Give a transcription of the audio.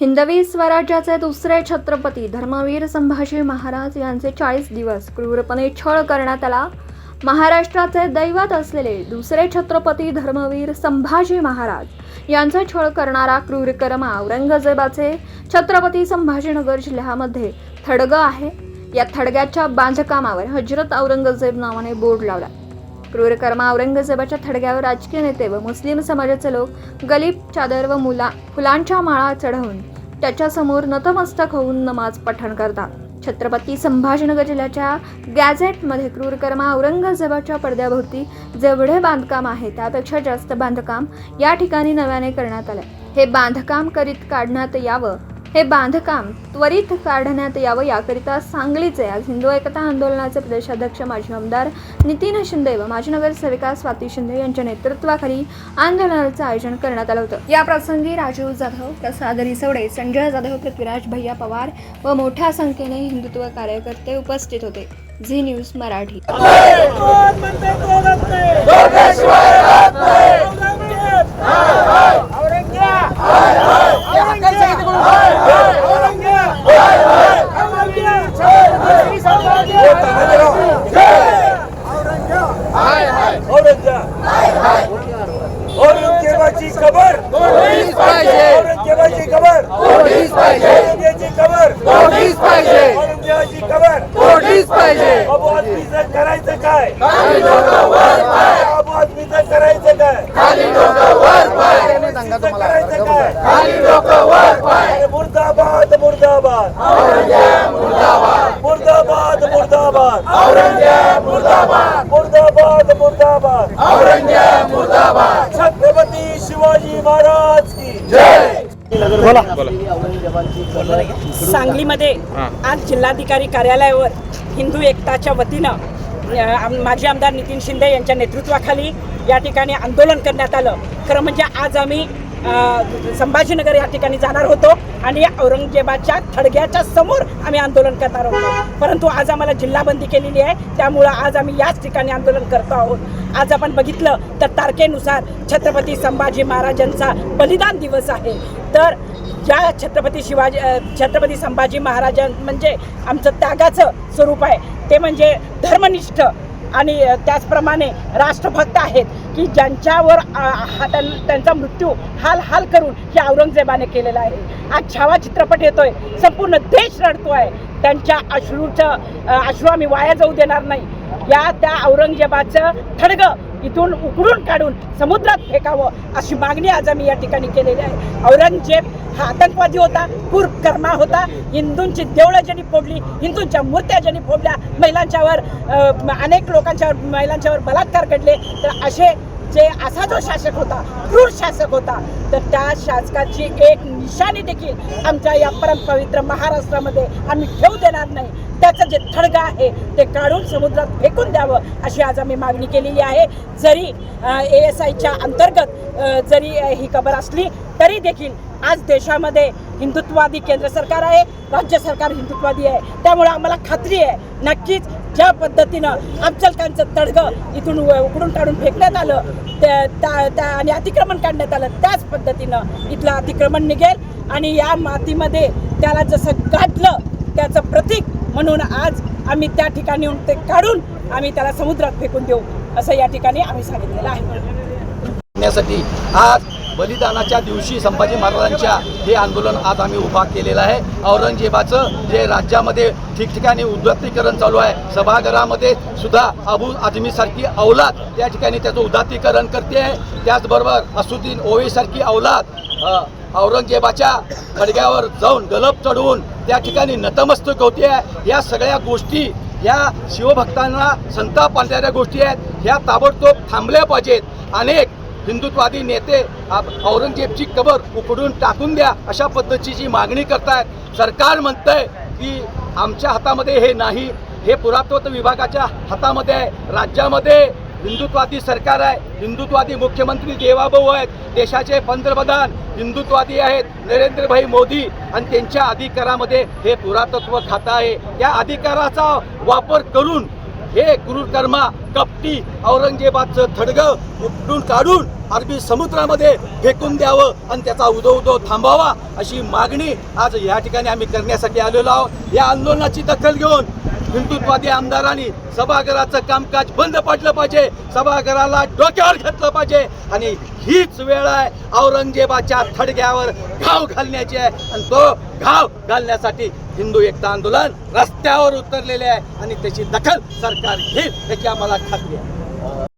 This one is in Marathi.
हिंदवी स्वराज्याचे दुसरे छत्रपती धर्मवीर संभाजी महाराज यांचे चाळीस दिवस क्रूरपणे छळ करण्यात आला. महाराष्ट्राचे दैवत असलेले दुसरे छत्रपती धर्मवीर संभाजी महाराज यांचा छळ करणारा क्रूरकर्मा औरंगजेबाचे छत्रपती संभाजीनगर जिल्ह्यामध्ये थडगं आहे. या थडग्याच्या बांधकामावर हजरत औरंगजेब नावाने बोर्ड लावला. क्रूरकर्मा औरंगजेबाच्या थडग्यावर राजकीय नेते व मुस्लिम समाजाचे लोक गलीब चादर व मुला फुलांच्या माळा चढवून त्याच्यासमोर नतमस्तक होऊन नमाज पठण करतात. छत्रपती संभाजीनगर जिल्ह्याच्या गॅझेटमध्ये क्रूरकर्मा औरंगजेबाच्या पडद्याभोवती जेवढे बांधकाम आहे त्यापेक्षा जास्त बांधकाम या ठिकाणी नव्याने करण्यात आले हे बांधकाम करीत काढण्यात यावं हे बांधकाम त्वरित काढण्यात यावं याकरिता सांगलीचे आज हिंदू एकता आंदोलनाचे प्रदेशाध्यक्ष माजी आमदार नितीन शिंदे व माजी नगरसेविका स्वाती शिंदे यांच्या नेतृत्वाखाली आंदोलनाचं आयोजन करण्यात आलं होतं. या प्रसंगी राजीव जाधव प्रसाद रिसवडे संजय जाधव पृथ्वीराज भैया पवार व मोठ्या संख्येने हिंदुत्व कार्यकर्ते उपस्थित होते. झी न्यूज मराठी कोण म्हणते दोघात नाही औरंगजेब औरंगजेब औरंगजेब औरंगजेब औरंगजेब छत्रपती संभाजी औरंगजेबाची खबर औरंगजेबाची खबर औरंगजेबाची खबर औरंगजेबाची खबर अबू आदमीचं करायचं काय? अबू आदमीचं करायचं काय? करायचं काय? अरे मुर्दाबाद मुर्दाबाद. मुर्दाबाद. मुर्दाबाद. मुर्दाबाद मुर्दाबाद। छत्रपती शिवाजी महाराज की सांगलीमध्ये आज जिल्हाधिकारी कार्यालयावर हिंदू एकताच्या वतीनं माजी आमदार नितीन शिंदे यांच्या नेतृत्वाखाली या ठिकाणी आंदोलन करण्यात आलं. खरं म्हणजे आज आम्ही संभाजीनगर या ठिकाणी जाणार होतो आणि औरंगजेबाच्या थडग्याच्या समोर आम्ही आंदोलन करणार होतो. परंतु आज आम्हाला जिल्हाबंदी केलेली आहे त्यामुळं आज आम्ही याच ठिकाणी आंदोलन करतो आहोत. आज आपण बघितलं तर तारखेनुसार छत्रपती संभाजी महाराजांचा बलिदान दिवस आहे. तर ज्या छत्रपती शिवाजी छत्रपती संभाजी महाराजां म्हणजे आमचं त्यागाचं स्वरूप आहे. ते म्हणजे धर्मनिष्ठ आणि त्याचप्रमाणे राष्ट्रभक्त आहेत की ज्यांच्यावर हा त्यां- त्यांचा मृत्यू हाल हाल करून हे औरंगजेबाने केलेला आहे. आज छावा चित्रपट येतोय संपूर्ण देश रडतो आहे त्यांच्या अश्रूचं अश्रू आम्ही वाया जाऊ देणार नाही. या त्या औरंगजेबाचं थडगं इथून उकडून काढून समुद्रात फेकावं अशी मागणी आज आम्ही या ठिकाणी केलेली आहे. औरंगजेब हा आतंकवादी होता कर्मा होता. हिंदूंची देवळं ज्यांनी फोडली हिंदूंच्या मूर्त्या ज्यांनी फोडल्या महिलांच्यावर अनेक लोकांच्यावर महिलांच्यावर बलात्कार घडले. तर असे जे असा जो शासक होता क्रूर शासक होता तर त्या शासकाची एक निशाणी देखील आमच्या या परमपवित्र महाराष्ट्रामध्ये आम्ही ठेवू देणार नाही. त्याचं जे थडगं आहे ते काढून समुद्रात फेकून द्यावं अशी आज आम्ही मागणी केलेली आहे. जरी ए एस आयच्या अंतर्गत जरी ही खबर असली तरी देखील आज देशामध्ये हिंदुत्ववादी केंद्र सरकार आहे राज्य सरकार हिंदुत्ववादी आहे. त्यामुळे आम्हाला खात्री आहे. नक्कीच ज्या पद्धतीनं अफजलखानचं तडगं इथून उकडून काढून फेकण्यात आलं त्या त्या- त्या आणि अतिक्रमण काढण्यात आलं त्याच पद्धतीनं इथलं अतिक्रमण निघेल. आणि या मातीमध्ये त्याला जसं गाठलं त्याचं प्रतीक म्हणून आज आम्ही त्या ठिकाणी येऊन ते काढून आम्ही त्याला समुद्रात फेकून देऊ असं या ठिकाणी आम्ही सांगितलेलं आहे. करण्यासाठी आज बलिदानाच्या दिवशी संभाजी महाराजांच्या हे आंदोलन आज आम्ही उभा केलेलं आहे. औरंगजेबाचं जे राज्यामध्ये ठिकठिकाणी उदात्तीकरण चालू आहे सभागृहामध्ये सुद्धा अबू आझमीसारखी अवलाद त्या ठिकाणी त्याचं उदात्तीकरण करते. आहे त्याचबरोबर असुद्दीन ओवेसारखी अवलाद औरंगजेबाच्या खडग्यावर जाऊन गलप चढवून त्या ठिकाणी नतमस्तक होते आहे. या सगळ्या गोष्टी या शिवभक्तांना संताप आणणाऱ्या गोष्टी आहेत. ह्या ताबडतोब थांबल्या पाहिजेत. अनेक हिंदुत्वादी नेते आप- औरंगजेबची कबर उकडून टाकून द्या अशा पद्धतीची मागणी करतायत. सरकार म्हणतंय की आमच्या हातामध्ये हे नाही. हे पुरातत्व विभागाच्या हातामध्ये आहे. राज्यामध्ये हिंदुत्वादी सरकार आहे. हिंदुत्वादी मुख्यमंत्री देवाभाऊ आहेत. देशाचे पंतप्रधान हिंदुत्वादी आहेत. नरेंद्रभाई मोदी आणि त्यांच्या अधिकारामध्ये हे पुरातत्व खातं आहे. त्या अधिकाराचा वापर करून हे क्रूरकर्मा कपटी औरंगजेबाचं थडगं उपटून काढून अरबी समुद्रामध्ये फेकून द्यावं आणि त्याचा उदो उदो थांबावा अशी मागणी आज या ठिकाणी आम्ही करण्यासाठी आलेलो आहोत. या आंदोलनाची दखल घेऊन हिंदुत्वादी आमदारांनी सभागृहाचं कामकाज बंद पडलं पाहिजे. सभागृहाला डोक्यावर घेतलं पाहिजे. आणि हीच वेळ आहे औरंगजेबाच्या थडग्यावर घाव घालण्याची आहे. आणि तो घाव घालण्यासाठी हिंदू एकता आंदोलन रस्त्यावर उतरलेले आहे. आणि त्याची दखल सरकार घेईल याची आम्हाला खात्री आहे.